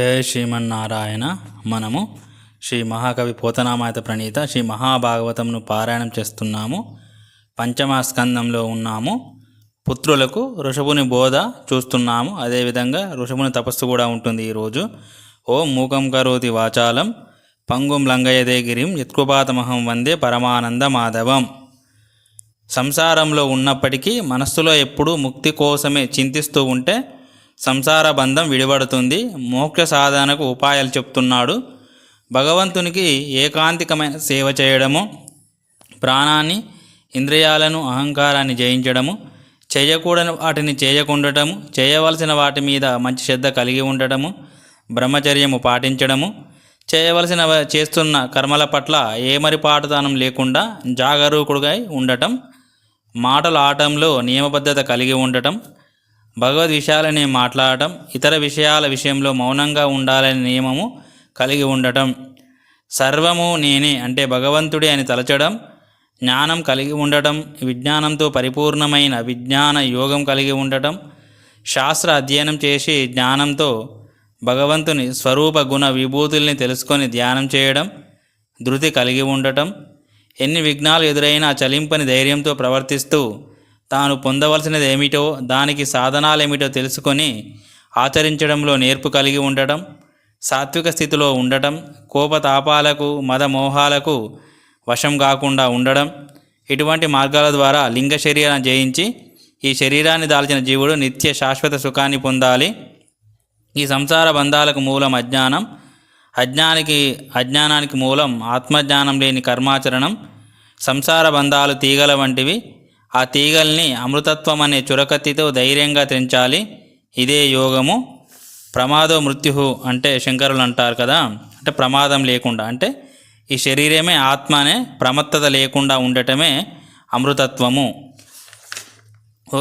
జయ శ్రీమన్నారాయణ మనము శ్రీ మహాకవి పోతనామాత ప్రణీత శ్రీ మహాభాగవతంను పారాయణం చేస్తున్నాము. పంచమాస్కందంలో ఉన్నాము. పుత్రులకు ఋషభుని బోధ చూస్తున్నాము. అదేవిధంగా ఋషభుని తపస్సు కూడా ఉంటుంది ఈరోజు ఓం మూకం కరోతి వాచాలం పంగుం లంగయదే గిరిం యత్కృపాతమహం వందే పరమానంద మాధవం. సంసారంలో ఉన్నప్పటికీ మనస్సులో ఎప్పుడూ ముక్తి కోసమే చింతిస్తూ ఉంటే సంసార బంధం విడిపడుతుంది. మోక్ష సాధనకు ఉపాయాలు చెప్తున్నాడు. భగవంతునికి ఏకాంతికమైన సేవ చేయడము ప్రాణాన్ని ఇంద్రియాలను అహంకారాన్ని జయించడము చేయకూడని వాటిని చేయకుండటము చేయవలసిన వాటి మీద మంచి శ్రద్ధ కలిగి ఉండటము బ్రహ్మచర్యము పాటించడము చేయవలసిన చేస్తున్న కర్మల పట్ల ఏమరిపాటుతనం లేకుండా జాగరూకుడుగా ఉండటం మాటల ఆటంలో నియమబద్ధత కలిగి ఉండటం భగవద్ విషయాలని మాట్లాడటం ఇతర విషయాల విషయంలో మౌనంగా ఉండాలనే నియమము కలిగి ఉండటం. సర్వము నేనే అంటే భగవంతుడే అని తలచడం జ్ఞానం కలిగి ఉండటం విజ్ఞానంతో పరిపూర్ణమైన విజ్ఞాన యోగం కలిగి ఉండటం శాస్త్ర అధ్యయనం చేసి జ్ఞానంతో భగవంతుని స్వరూప గుణ విభూతుల్ని తెలుసుకొని ధ్యానం చేయడం ధృతి కలిగి ఉండటం ఎన్ని విఘ్నాలు ఎదురైనా చలింపని ధైర్యంతో ప్రవర్తిస్తూ తాను పొందవలసినది ఏమిటో దానికి సాధనాలేమిటో తెలుసుకొని ఆచరించడంలో నేర్పు కలిగి ఉండటం సాత్విక స్థితిలో ఉండటం కోపతాపాలకు మదమోహాలకు వశం కాకుండా ఉండడం ఇటువంటి మార్గాల ద్వారా లింగ శరీరాన్ని జయించి ఈ శరీరాన్ని దాల్చిన జీవుడు నిత్య శాశ్వత సుఖాన్ని పొందాలి. ఈ సంసార బంధాలకు మూలం అజ్ఞానం. అజ్ఞానికి అజ్ఞానానికి మూలం ఆత్మజ్ఞానం లేని కర్మాచరణం. సంసార బంధాలు తీగల వంటివి. ఆ తీగల్ని అమృతత్వం అనే చురకత్తితో ధైర్యంగా తెంచాలి. ఇదే యోగము. ప్రమాదో మృత్యు అంటే శంకరులు అంటారు కదా. అంటే ప్రమాదం లేకుండా. అంటే ఈ శరీరమే ఆత్మ అనే ప్రమత్తత లేకుండా ఉండటమే అమృతత్వము.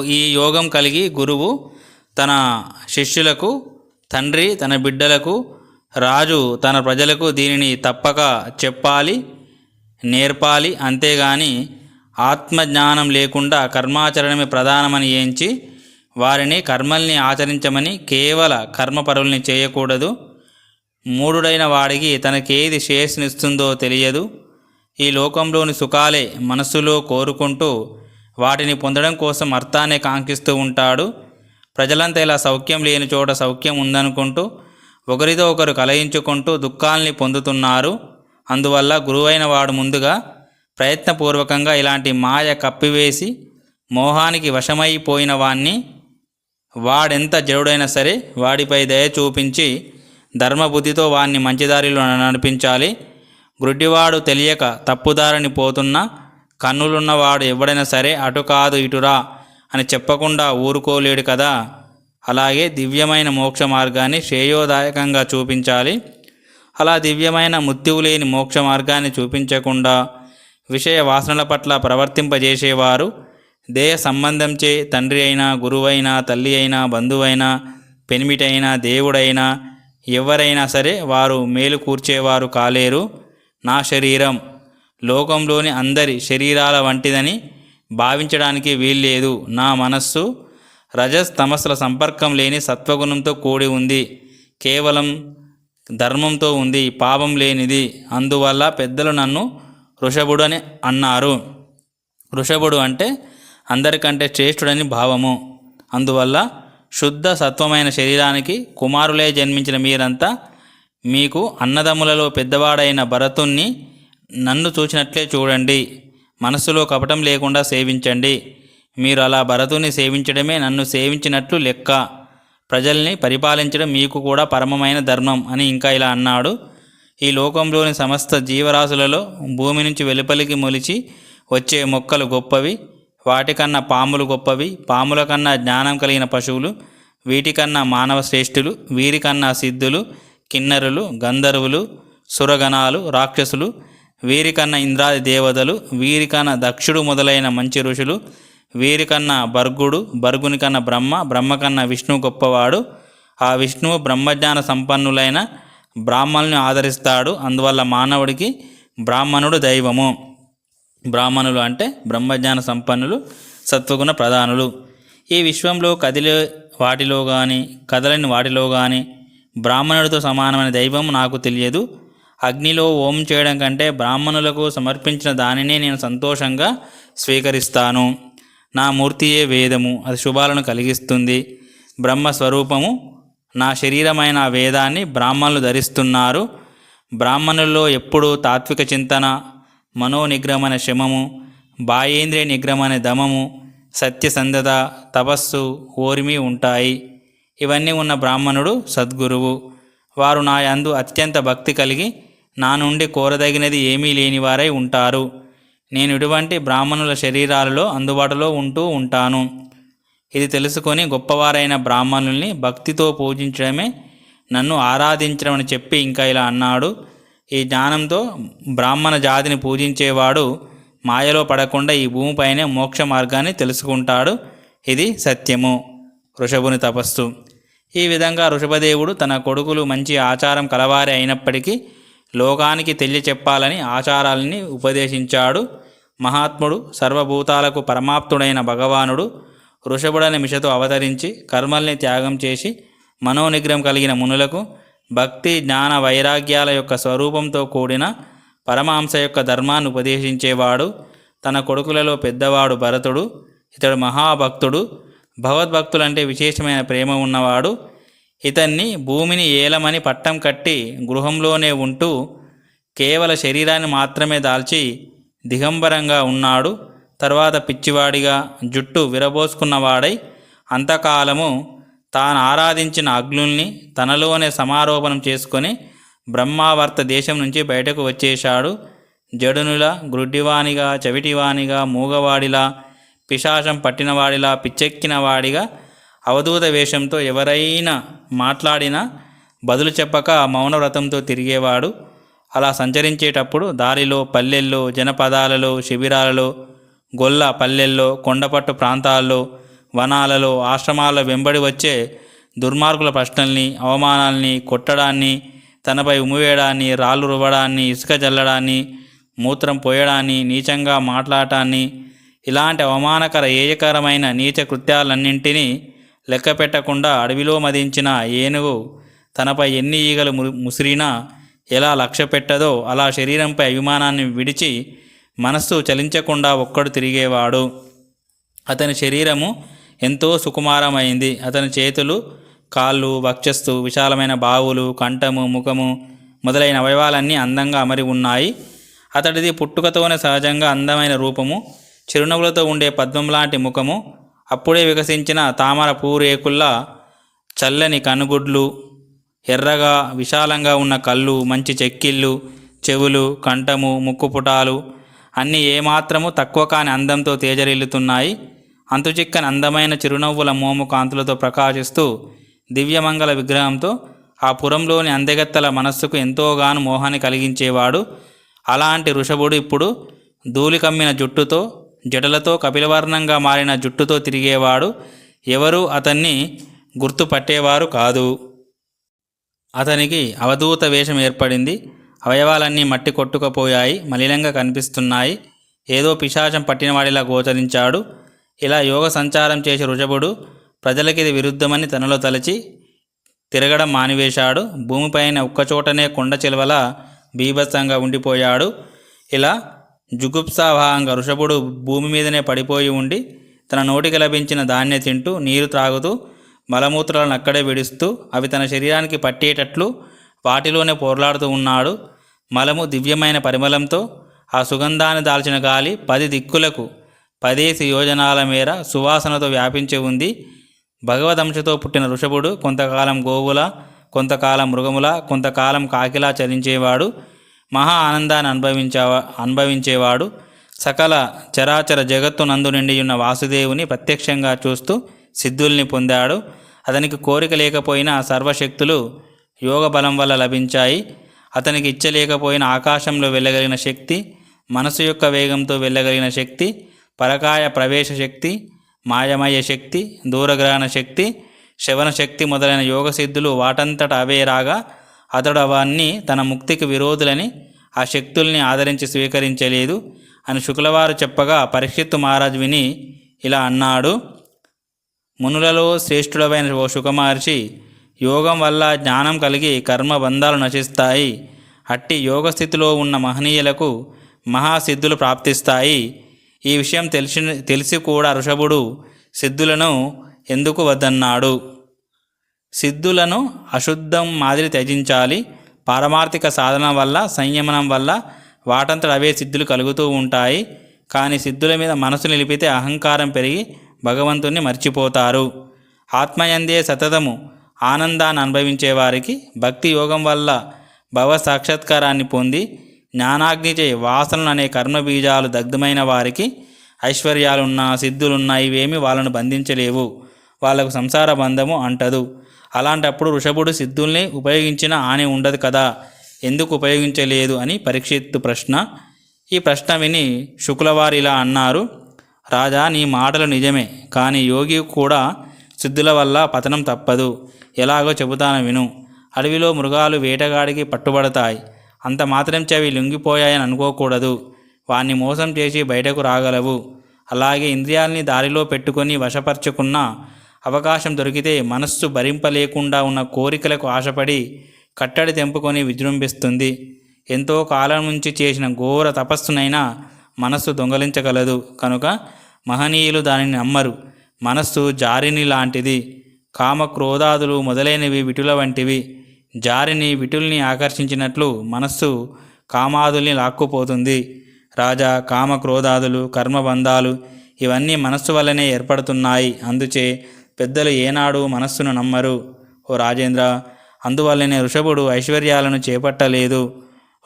ఈ యోగం కలిగి గురువు తన శిష్యులకు తండ్రి తన బిడ్డలకు రాజు తన ప్రజలకు దీనిని తప్పక చెప్పాలి నేర్పాలి. అంతేగాని ఆత్మజ్ఞానం లేకుండా కర్మాచరణమే ప్రధానమని ఏంచి వారిని కర్మల్ని ఆచరించమని కేవల కర్మపరుల్ని చేయకూడదు. మూడుడైన వాడికి తనకేది శ్రేయస్సునిస్తుందో తెలియదు. ఈ లోకంలోని సుఖాలే మనస్సులో కోరుకుంటూ వాటిని పొందడం కోసం అర్థాన్ని కాంక్షిస్తూ ఉంటాడు. ప్రజలంతా ఇలా సౌఖ్యం లేని చోట సౌఖ్యం ఉందనుకుంటూ ఒకరితో ఒకరు కలయించుకుంటూ దుఃఖాల్ని పొందుతున్నారు. అందువల్ల గురువైన వాడు ముందుగా ప్రయత్నపూర్వకంగా ఇలాంటి మాయ కప్పివేసి మోహానికి వశమైపోయిన వాణ్ణి వాడెంత జడుడైనా సరే వాడిపై దయ చూపించి ధర్మబుద్ధితో వాణ్ణి మంచిదారిలో నడిపించాలి. గ్రుడ్డివాడు తెలియక తప్పుదారిని పోతున్న కన్నులున్నవాడు ఎవడైనా సరే అటు కాదు ఇటురా అని చెప్పకుండా ఊరుకోలేడు కదా. అలాగే దివ్యమైన మోక్ష మార్గాన్ని శ్రేయోదాయకంగా చూపించాలి. అలా దివ్యమైన మృత్యువు లేని మోక్ష మార్గాన్ని చూపించకుండా విషయ వాసనల పట్ల ప్రవర్తింపజేసేవారు దేహ సంబంధంచే తండ్రి అయినా గురువైనా తల్లి అయినా బంధువైనా పెనిమిటైనా దేవుడైనా ఎవరైనా సరే వారు మేలు కూర్చేవారు కాలేరు. నా శరీరం లోకంలోని అందరి శరీరాల వంటిదని భావించడానికి వీల్లేదు. నా మనస్సు రజస్ తమస్సుల సంపర్కం లేని సత్వగుణంతో కూడి ఉంది. కేవలం ధర్మంతో ఉంది పాపం లేనిది. అందువల్ల పెద్దలు నన్ను వృషభుడు అని అన్నారు. వృషభుడు అంటే అందరికంటే శ్రేష్ఠుడని భావము. అందువల్ల శుద్ధ సత్వమైన శరీరానికి కుమారులే జన్మించిన మీరంతా మీకు అన్నదమ్ములలో పెద్దవాడైన భరతుణ్ణి నన్ను చూచినట్లే చూడండి. మనస్సులో కపటం లేకుండా సేవించండి. మీరు అలా భరతుని సేవించడమే నన్ను సేవించినట్లు లెక్క. ప్రజల్ని పరిపాలించడం మీకు కూడా పరమమైన ధర్మం అని ఇంకా ఇలా అన్నాడు. ఈ లోకంలోని సమస్త జీవరాశులలో భూమి నుంచి వెలుపలికి మొలిచి వచ్చే మొక్కలు గొప్పవి వాటికన్నా పాములు గొప్పవి పాముల కన్నా జ్ఞానం కలిగిన పశువులు వీటికన్నా మానవ శ్రేష్ఠులు వీరికన్నా సిద్ధులు కిన్నరులు గంధర్వులు సురగణాలు రాక్షసులు వీరికన్నా ఇంద్రాది దేవతలు వీరికన్నా దక్షుడు మొదలైన మంచి ఋషులు వీరికన్నా భర్గుడు భర్గుని కన్నా బ్రహ్మ బ్రహ్మ కన్నా విష్ణువు గొప్పవాడు ఆ విష్ణువు బ్రహ్మజ్ఞాన సంపన్నులైన బ్రాహ్మణుని ఆదరిస్తాడు. అందువల్ల మానవుడికి బ్రాహ్మణుడు దైవము. బ్రాహ్మణులు అంటే బ్రహ్మజ్ఞాన సంపన్నులు సత్వగుణ ప్రధానులు. ఈ విశ్వంలో కదిలే వాటిలో కానీ కదలని వాటిలో కానీ బ్రాహ్మణుడితో సమానమైన దైవం నాకు తెలియదు. అగ్నిలో ఓం చేయడం కంటే బ్రాహ్మణులకు సమర్పించిన దానినే నేను సంతోషంగా స్వీకరిస్తాను. నా మూర్తియే వేదము అది శుభాలను కలిగిస్తుంది. బ్రహ్మస్వరూపము నా శరీరమైన వేదాన్ని బ్రాహ్మణులు ధరిస్తున్నారు. బ్రాహ్మణుల్లో ఎప్పుడూ తాత్విక చింతన మనోనిగ్రహమైన శమము బాయేంద్రియ నిగ్రహమైన దమము సత్యసంధత తపస్సు ఓర్మి ఉంటాయి. ఇవన్నీ ఉన్న బ్రాహ్మణుడు సద్గురువు. వారు నా యందు అత్యంత భక్తి కలిగి నా నుండి కోరదగినది ఏమీ లేనివారై ఉంటారు. నేను ఇటువంటి బ్రాహ్మణుల శరీరాలలో అందుబాటులో ఉంటూ ఉంటాను. ఇది తెలుసుకొని గొప్పవారైన బ్రాహ్మణుల్ని భక్తితో పూజించడమే నన్ను ఆరాధించడం అని చెప్పి ఇంకా ఇలా అన్నాడు. ఈ జ్ఞానంతో బ్రాహ్మణ జాతిని పూజించేవాడు మాయలో పడకుండా ఈ భూమిపైనే మోక్ష మార్గాన్ని తెలుసుకుంటాడు. ఇది సత్యము. వృషభుని తపస్సు. ఈ విధంగా వృషభదేవుడు తన కొడుకులు మంచి ఆచారం కలవారే అయినప్పటికీ లోకానికి తెలియచెప్పాలని ఆచారాలని ఉపదేశించాడు. మహాత్ముడు సర్వభూతాలకు పరమాప్తుడైన భగవానుడు వృషభుడని మిషతో అవతరించి కర్మల్ని త్యాగం చేసి మనోనిగ్రహం కలిగిన మునులకు భక్తి జ్ఞాన వైరాగ్యాల యొక్క స్వరూపంతో కూడిన పరమాంస యొక్క ధర్మాన్ని ఉపదేశించేవాడు తన కొడుకులలో పెద్దవాడు భరతుడు ఇతడు మహాభక్తుడు భగవద్భక్తులంటే విశేషమైన ప్రేమ ఉన్నవాడు. ఇతన్ని భూమిని ఏలమని పట్టం కట్టి గృహంలోనే ఉంటూ కేవల శరీరాన్ని మాత్రమే దాల్చి దిగంబరంగా ఉన్నాడు. తర్వాత పిచ్చివాడిగా జుట్టు విరబోసుకున్నవాడై అంతకాలము తాను ఆరాధించిన అగ్నుల్ని తనలోనే సమారోపణం చేసుకొని బ్రహ్మావర్త దేశం నుంచి బయటకు వచ్చేశాడు. జడునుల గ్రుడ్డివానిగా చవిటివానిగా మూగవాడిలా పిశాచం పట్టినవాడిలా పిచ్చెక్కినవాడిగా అవధూత వేషంతో ఎవరైనా మాట్లాడినా బదులు చెప్పక మౌనవ్రతంతో తిరిగేవాడు. అలా సంచరించేటప్పుడు దారిలో పల్లెల్లో జనపదాలలో శిబిరాలలో గొల్ల పల్లెల్లో కొండపట్టు ప్రాంతాల్లో వనాలలో ఆశ్రమాల వెంబడి వచ్చే దుర్మార్గుల ప్రశ్నల్ని అవమానాల్ని కొట్టడాన్ని తనపై ఉమ్మివేయడాన్ని రాళ్ళు రువ్వడాన్ని ఇసుక జల్లడాన్ని మూత్రం పోయడాన్ని నీచంగా మాట్లాడటాన్ని ఇలాంటి అవమానకర ఏయకరమైన నీచ కృత్యాలన్నింటినీ లెక్క పెట్టకుండా అడవిలో మదించిన ఏనుగు తనపై ఎన్ని ఈగలు ము ముసిరినా ఎలా లక్ష్య పెట్టదో అలా శరీరంపై అభిమానాన్ని విడిచి మనస్సు చలించకుండా ఒక్కడు తిరిగేవాడు. అతని శరీరము ఎంతో సుకుమారమైంది. అతని చేతులు కాళ్ళు వక్షస్థు విశాలమైన బావులు కంఠము ముఖము మొదలైన అవయవాలన్నీ అందంగా అమరి ఉన్నాయి. అతడిది పుట్టుకతోనే సహజంగా అందమైన రూపము. చిరునవ్వులతో ఉండే పద్మం లాంటి ముఖము. అప్పుడే వికసించిన తామర పూరేకుల్లా చల్లని కనుగుడ్లు ఎర్రగా విశాలంగా ఉన్న కళ్ళు మంచి చెక్కిళ్ళు చెవులు కంఠము ముక్కుపుటాలు అన్నీ ఏమాత్రము తక్కువ కాని అందంతో తేజరిల్లుతున్నాయి. అంతుచిక్కని అందమైన చిరునవ్వుల మోము కాంతులతో ప్రకాశిస్తూ దివ్యమంగళ విగ్రహంతో ఆ పురంలోని అందెగత్తల మనస్సుకు ఎంతోగాను మోహాన్ని కలిగించేవాడు. అలాంటి ఋషభుడు ఇప్పుడు ధూళి కమ్మిన జుట్టుతో జడలతో కపిలవర్ణంగా మారిన జుట్టుతో తిరిగేవాడు. ఎవరూ అతన్ని గుర్తుపట్టేవారు కాదు. అతనికి అవధూత వేషం ఏర్పడింది. అవయవాలన్నీ మట్టి కొట్టుకుపోయాయి మలినంగా కనిపిస్తున్నాయి. ఏదో పిశాచం పట్టినవాడిలా గోచరించాడు. ఇలా యోగ సంచారం చేసే రుజబుడు ప్రజలకి ఇది విరుద్ధమని తనలో తలచి తిరగడం మానివేశాడు. భూమిపైన ఒక్కచోటనే కొండ చిలువల బీభత్సంగా ఉండిపోయాడు. ఇలా జుగుప్సాభావంగా ఋషభుడు భూమి మీదనే పడిపోయి ఉండి తన నోటికి లభించిన ధాన్య తింటూ నీరు త్రాగుతూ మలమూత్రాలను అక్కడే విడుస్తూ అవి తన శరీరానికి పట్టేటట్లు వాటిలోనే పోర్లాడుతూ ఉన్నాడు. మలము దివ్యమైన పరిమళంతో ఆ సుగంధాన్ని దాల్చిన గాలి పది దిక్కులకు పదేసి యోజనాల మేర సువాసనతో వ్యాపించి ఉంది. భగవదంశతో పుట్టిన ఋషభుడు కొంతకాలం గోవుల కొంతకాలం మృగముల కొంతకాలం కాకిలా చరించేవాడు మహా ఆనందాన్ని అనుభవించేవా అనుభవించేవాడు. సకల చరాచర జగత్తు నందు నిండి ఉన్న వాసుదేవుని ప్రత్యక్షంగా చూస్తూ సిద్ధుల్ని పొందాడు. అతనికి కోరిక లేకపోయినా సర్వశక్తులు యోగ బలం వల్ల లభించాయి. అతనికి ఇచ్చలేకపోయిన ఆకాశంలో వెళ్ళగలిగిన శక్తి మనసు యొక్క వేగంతో వెళ్ళగలిగిన శక్తి పరకాయ ప్రవేశ శక్తి మాయమయ్యే శక్తి దూరగ్రహణ శక్తి శవన శక్తి మొదలైన యోగ సిద్ధులు వాటంతట అవే రాగా అతడు అవన్నీ తన ముక్తికి విరోధులని ఆ శక్తుల్ని ఆదరించి స్వీకరించలేదు అని శుక్లవారు చెప్పగా పరీక్షిత్తు మహారాజ్ విని ఇలా అన్నాడు. మునులలో శ్రేష్ఠుడమైన ఓ సుఖమహర్షి యోగం వల్ల జ్ఞానం కలిగి కర్మబంధాలు నశిస్తాయి. అట్టి యోగ స్థితిలో ఉన్న మహనీయులకు మహాసిద్ధులు ప్రాప్తిస్తాయి. ఈ విషయం తెలిసి తెలిసి కూడా ఋషభుడు సిద్ధులను ఎందుకు వద్దన్నాడు? సిద్ధులను అశుద్ధం మాదిరి త్యజించాలి. పారమార్థిక సాధన వల్ల సంయమనం వల్ల వాటంతట అవే సిద్ధులు కలుగుతూ ఉంటాయి. కానీ సిద్ధుల మీద మనసు నిలిపితే అహంకారం పెరిగి భగవంతుణ్ణి మర్చిపోతారు. ఆత్మయందే సతతము. ఆనందాన్ని అనుభవించే వారికి భక్తి యోగం వల్ల భవ సాక్షాత్కారాన్ని పొంది జ్ఞానాగ్నిచే వాసనలు అనే కర్మబీజాలు దగ్ధమైన వారికి ఐశ్వర్యాలున్నా సిద్ధులున్నా ఇవేమి వాళ్ళను బంధించలేవు. వాళ్ళకు సంసార బంధము అంటదు. అలాంటప్పుడు ఋషభుడు సిద్ధుల్ని ఉపయోగించిన హాని ఉండదు కదా? ఎందుకు ఉపయోగించలేదు అని పరీక్షిత్తు ప్రశ్న. ఈ ప్రశ్న విని శుక్లవారు ఇలా అన్నారు రాజా నీ మాటలు నిజమే కానీ యోగి కూడా సిద్ధుల వల్ల పతనం తప్పదు. ఎలాగో చెబుతాను విను. అడవిలో మృగాలు వేటగాడికి పట్టుబడతాయి. అంత మాత్రం చెవి లొంగిపోయాయని అనుకోకూడదు. వాణ్ణి మోసం చేసి బయటకు రాగలవు. అలాగే ఇంద్రియాల్ని దారిలో పెట్టుకొని వశపరచుకున్న అవకాశం దొరికితే మనస్సు భరింపలేకుండా ఉన్న కోరికలకు ఆశపడి కట్టడి తెంపుకొని విజృంభిస్తుంది. ఎంతో కాలం నుంచి చేసిన ఘోర తపస్సునైనా మనస్సు దొంగలించగలదు. కనుక మహనీయులు దానిని నమ్మరు. మనస్సు జారిని లాంటిది కామ క్రోధాదులు మొదలైనవి విటుల వంటివి. జారిని విటుల్ని ఆకర్షించినట్లు మనస్సు కామాదుల్ని లాక్కుపోతుంది. రాజా కామ క్రోధాదులు కర్మబంధాలు ఇవన్నీ మనస్సు వల్లనే ఏర్పడుతున్నాయి. అందుచే పెద్దలు ఏనాడు మనస్సును నమ్మరు. ఓ రాజేంద్ర అందువల్లనే ఋషభుడు ఐశ్వర్యాలను చేపట్టలేదు.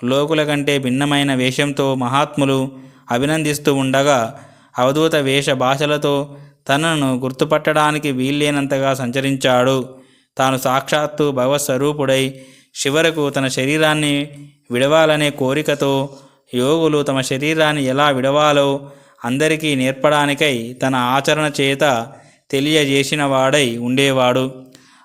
లోకుల కంటే భిన్నమైన వేషంతో మహాత్ములు అభినందిస్తూ ఉండగా అవధూత వేష భాషలతో తనను గుర్తుపట్టడానికి వీల్లేనంతగా సంచరించాడు. తాను సాక్షాత్తు భగవత్స్వరూపుడై చివరకు తన శరీరాన్ని విడవాలనే కోరికతో యోగులు తమ శరీరాన్ని ఎలా విడవాలో అందరికీ నేర్పడానికై తన ఆచరణ చేత తెలియజేసిన వాడై ఉండేవాడు.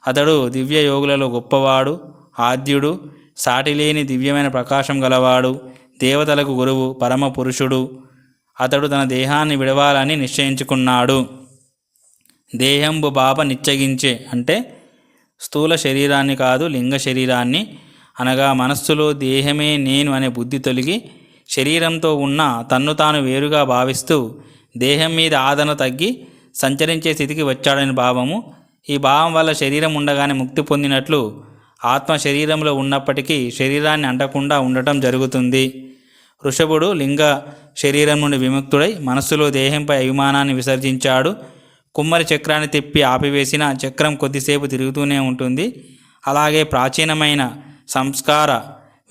అతడు దివ్య యోగులలో గొప్పవాడు ఆద్యుడు సాటిలేని దివ్యమైన ప్రకాశం గలవాడు దేవతలకు గురువు పరమ పురుషుడు. అతడు తన దేహాన్ని విడవాలని నిశ్చయించుకున్నాడు. దేహంబు బాప నిచ్చగించే అంటే స్థూల శరీరాన్ని కాదు లింగ శరీరాన్ని అనగా మనస్సులో దేహమే నేను అనే బుద్ధి తొలగి శరీరంతో ఉన్న తన్ను తాను వేరుగా భావిస్తూ దేహం మీద ఆదరణ తగ్గి సంచరించే స్థితికి వచ్చాడని భావము. ఈ భావం వల్ల శరీరం ఉండగానే ముక్తి పొందినట్లు ఆత్మ శరీరంలో ఉన్నప్పటికీ శరీరాన్ని అంటకుండా ఉండటం జరుగుతుంది. వృషభుడు లింగ శరీరం నుండి విముక్తుడై మనస్సులో దేహంపై అభిమానాన్ని విసర్జించాడు. కుమ్మరి చక్రాన్ని తిప్పి ఆపివేసిన చక్రం కొద్దిసేపు తిరుగుతూనే ఉంటుంది. అలాగే ప్రాచీనమైన సంస్కార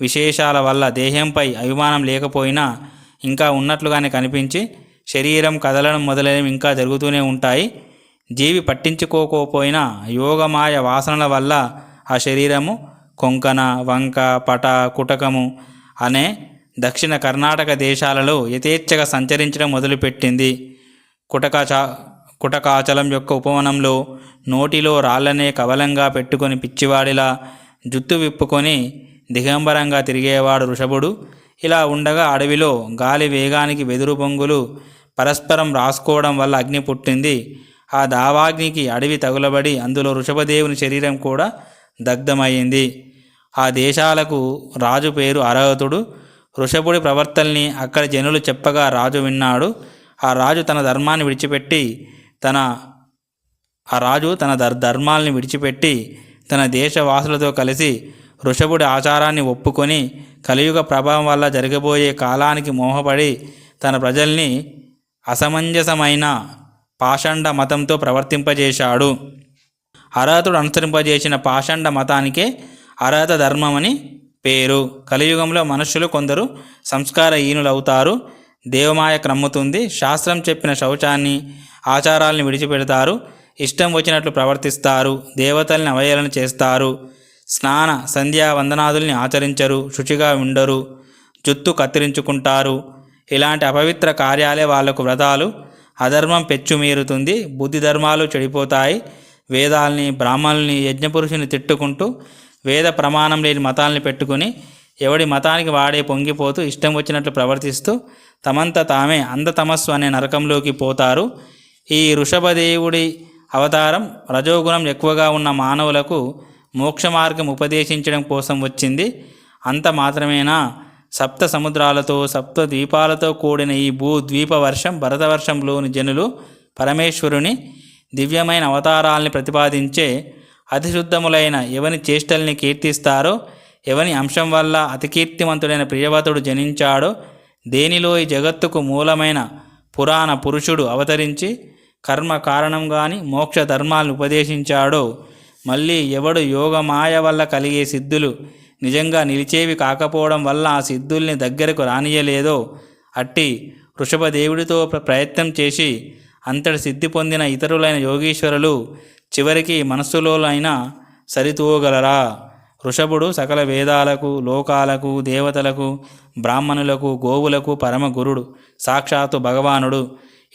విశేషాల వల్ల దేహంపై అభిమానం లేకపోయినా ఇంకా ఉన్నట్లుగానే కనిపించి శరీరం కదలడం మొదలైనవి ఇంకా జరుగుతూనే ఉంటాయి. జీవి పట్టించుకోకపోయినా యోగమాయ వాసనల వల్ల ఆ శరీరము కొంకణ వంక పట కుటకము అనే దక్షిణ కర్ణాటక దేశాలలో యథేచ్ఛగా సంచరించడం మొదలుపెట్టింది. కుటకచా కుటకాచలం యొక్క ఉపవనంలో నోటిలో రాళ్ళనే కవలంగా పెట్టుకొని పిచ్చివాడిలా జుత్తు విప్పుకొని దిగంబరంగా తిరిగేవాడు వృషభుడు ఇలా ఉండగా అడవిలో గాలి వేగానికి వెదురు బొంగులు పరస్పరం రాసుకోవడం వల్ల అగ్ని పుట్టింది. ఆ దావాగ్నికి అడవి తగులబడి అందులో వృషభదేవుని శరీరం కూడా దగ్ధమైంది ఆ దేశాలకు రాజు పేరు అరహతుడు. వృషభుడి ప్రవర్తల్ని అక్కడ జనులు చెప్పగా రాజు విన్నాడు. ఆ రాజు తన ధర్మాన్ని విడిచిపెట్టి తన ఆ రాజు తన ధర్ ధర్మాల్ని విడిచిపెట్టి తన దేశవాసులతో కలిసి వృషభుడి ఆచారాన్ని ఒప్పుకొని కలియుగ ప్రభావం వల్ల జరగబోయే కాలానికి మోహపడి తన ప్రజల్ని అసమంజసమైన పాషండ మతంతో ప్రవర్తింపజేశాడు. అర్హతుడు అనుసరింపజేసిన పాషండ మతానికే అర్హత ధర్మమని పేరు. కలియుగంలో మనుషులు కొందరు సంస్కారహీనులవుతారు. దేవమాయ క్రమ్ముతుంది. శాస్త్రం చెప్పిన శౌచాన్ని ఆచారాలను విడిచిపెడతారు. ఇష్టం వచ్చినట్లు ప్రవర్తిస్తారు. దేవతల్ని అవహేళన చేస్తారు. స్నాన సంధ్యా వందనాదుల్ని ఆచరించరు. శుచిగా ఉండరు. జుత్తు కత్తిరించుకుంటారు. ఇలాంటి అపవిత్ర కార్యాలే వాళ్ళకు వ్రతాలు. అధర్మం పెచ్చుమీరుతుంది. బుద్ధి ధర్మాలు చెడిపోతాయి. వేదాల్ని బ్రాహ్మణుల్ని యజ్ఞపురుషుని తిట్టుకుంటూ వేద ప్రమాణం లేని మతాల్ని పెట్టుకుని ఎవడి మతానికి వాడే పొంగిపోతూ ఇష్టం వచ్చినట్లు ప్రవర్తిస్తూ తమంత తామే అంధతమస్సు అనే నరకంలోకి పోతారు. ఈ వృషభదేవుడి అవతారం రజోగుణం ఎక్కువగా ఉన్న మానవులకు మోక్ష మార్గం ఉపదేశించడం కోసం వచ్చింది. అంత మాత్రమేనా? సప్త సముద్రాలతో సప్త ద్వీపాలతో కూడిన ఈ భూ ద్వీప వర్షం భరతవర్షంలోని జనులు పరమేశ్వరుని దివ్యమైన అవతారాల్ని ప్రతిపాదించే అతిశుద్ధములైన ఎవని చేష్టల్ని కీర్తిస్తారో ఎవని అంశం వల్ల అతికీర్తివంతుడైన ప్రియవతుడు జనించాడో దేనిలో ఈ జగత్తుకు మూలమైన పురాణ పురుషుడు అవతరించి కర్మ కారణం కానీ మోక్ష ధర్మాలను ఉపదేశించాడో మళ్ళీ ఎవడు యోగమాయ వల్ల కలిగే సిద్ధులు నిజంగా నిలిచేవి కాకపోవడం వల్ల ఆ సిద్ధుల్ని దగ్గరకు రానియలేదో అట్టి వృషభదేవుడితో ప్రయత్నం చేసి అంతటి సిద్ధి పొందిన ఇతరులైన యోగీశ్వరులు చివరికి మనస్సులోనైనా సరితూగలరా? వృషభుడు సకల వేదాలకు లోకాలకు దేవతలకు బ్రాహ్మణులకు గోవులకు పరమగురుడు సాక్షాత్తు భగవానుడు.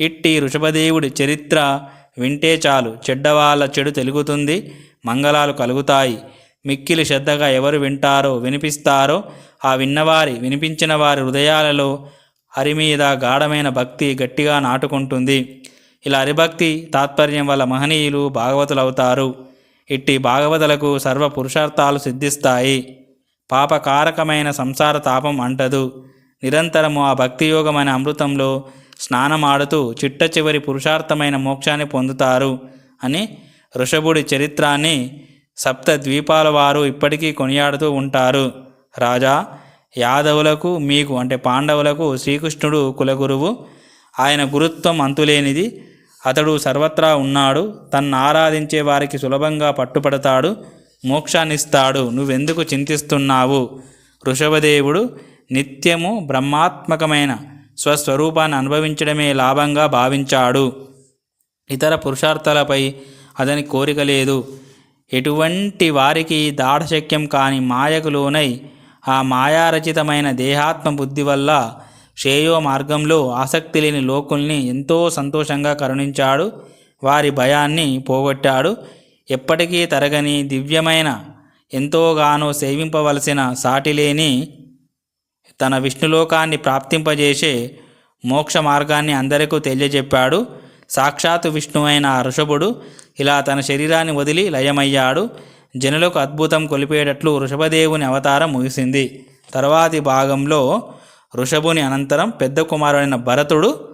ఇట్టి ఋషభదేవుడి చరిత్ర వింటే చాలు. చెడ్డవాళ్ళ చెడు తెలుగుతుంది మంగళాలు కలుగుతాయి. మిక్కిలి శ్రద్ధగా ఎవరు వింటారో వినిపిస్తారో ఆ విన్నవారి వినిపించిన వారి హృదయాలలో హరి మీద గాఢమైన భక్తి గట్టిగా నాటుకుంటుంది. ఇలా హరిభక్తి తాత్పర్యం వల్ల మహనీయులు భాగవతులవుతారు. ఇట్టి భాగవతులకు సర్వ పురుషార్థాలు సిద్ధిస్తాయి. పాపకారకమైన సంసార తాపం అంటదు. నిరంతరము ఆ భక్తియోగమైన అమృతంలో స్నానమాడుతూ చిట్ట చివరి పురుషార్థమైన మోక్షాన్ని పొందుతారు అని ఋషభుడి చరిత్రాన్ని సప్త ద్వీపాల వారు ఇప్పటికీ కొనియాడుతూ ఉంటారు. రాజా యాదవులకు మీకు అంటే పాండవులకు శ్రీకృష్ణుడు కులగురువు. ఆయన గురుత్వం అంతులేనిది. అతడు సర్వత్రా ఉన్నాడు. తన్ను ఆరాధించే వారికి సులభంగా పట్టుపడతాడు. మోక్షాన్నిస్తాడు. నువ్వెందుకు చింతిస్తున్నావు? ఋషభదేవుడు నిత్యము బ్రహ్మాత్మకమైన స్వస్వరూపాన్ని అనుభవించడమే లాభంగా భావించాడు. ఇతర పురుషార్థాలపై అతని కోరిక లేదు. ఎటువంటి వారికి దాఢశక్యం కాని మాయకు లోనై ఆ మాయారచితమైన దేహాత్మ బుద్ధి వల్ల శ్రేయో మార్గంలో ఆసక్తి లేని లోకుల్ని ఎంతో సంతోషంగా కరుణించాడు. వారి భయాన్ని పోగొట్టాడు. ఎప్పటికీ తరగని దివ్యమైన ఎంతోగానో సేవింపవలసిన సాటిలేని తన విష్ణులోకాన్ని ప్రాప్తింపజేసే మోక్ష మార్గాన్ని అందరికీ తెలియజెప్పాడు. సాక్షాత్తు విష్ణు అయిన ఆ ఋషభుడు ఇలా తన శరీరాన్ని వదిలి లయమయ్యాడు. జనులకు అద్భుతం కొలిపేటట్లు ఋషభదేవుని అవతారం ముగిసింది. తర్వాతి భాగంలో ఋషభుని అనంతరం పెద్ద కుమారుడైన భరతుడు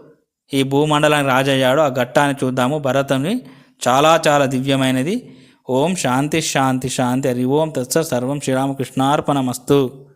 ఈ భూమండలానికి రాజయ్యాడు. ఆ ఘట్టాన్ని చూద్దాము. భరతుని చాలా చాలా దివ్యమైనది. ఓం శాంతి శాంతి శాంతి. హరి ఓం తత్స సర్వం శ్రీరామకృష్ణార్పణమస్తు.